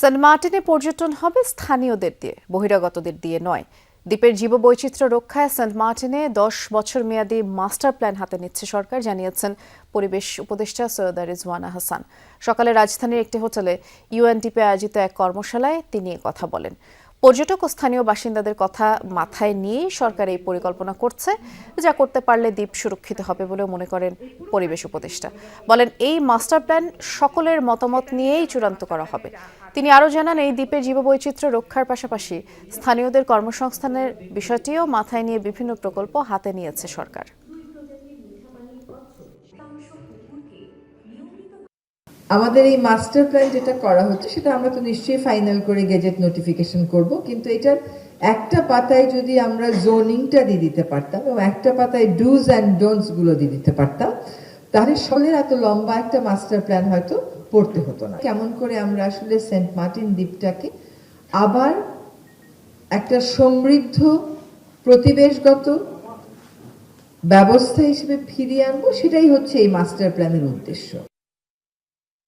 Saint মার্টিনে পর্যটন হবে স্থানীয়দের দিয়ে, বহিরাগতদের দিয়ে নয়। দ্বীপের জীববৈচিত্র্য রক্ষায় সেন্ট মার্টিনে দশ বছর মেয়াদী মাস্টার প্ল্যান হাতে নিচ্ছে সরকার, জানিয়েছেন পরিবেশ উপদেষ্টা সৈয়দা রিজওয়ানা হাসান। সকালে রাজধানীর একটি হোটেলে ইউএনটিপি আয়োজিত এক কর্মশালায় তিনি কথা বলেন। পর্যটক ও স্থানীয় বাসিন্দাদের কথা মাথায় নিয়েই সরকার এই পরিকল্পনা করছে, যা করতে পারলে দ্বীপ সুরক্ষিত হবে বলে মনে করেন পরিবেশ উপদেষ্টা। বলেন, এই মাস্টার প্ল্যান সকলের মতামত নিয়েই চূড়ান্ত করা হবে। তিনি আরও জানান, এই দ্বীপের জীববৈচিত্র্য রক্ষার পাশাপাশি স্থানীয়দের কর্মসংস্থানের বিষয়টিও মাথায় নিয়ে বিভিন্ন প্রকল্প হাতে নিয়েছে সরকার। আমাদের এই মাস্টার প্ল্যান যেটা করা হচ্ছে, সেটা আমরা তো নিশ্চয়ই ফাইনাল করে গেজেট নোটিফিকেশন করব, কিন্তু এটার একটা পাতায় যদি আমরা জোনিংটা দিয়ে দিতে পারতাম এবং একটা পাতায় ডুজ অ্যান্ড ডোন্টসগুলো দিয়ে দিতে পারতাম, তাহলে সকলের এত লম্বা একটা মাস্টার প্ল্যান হয়তো পড়তে হতো না। কেমন করে আমরা আসলে সেন্ট মার্টিন দ্বীপটাকে আবার একটা সমৃদ্ধ প্রতিবেশগত ব্যবস্থা হিসেবে ফিরিয়ে আনব, সেটাই হচ্ছে এই মাস্টার প্ল্যানের উদ্দেশ্য।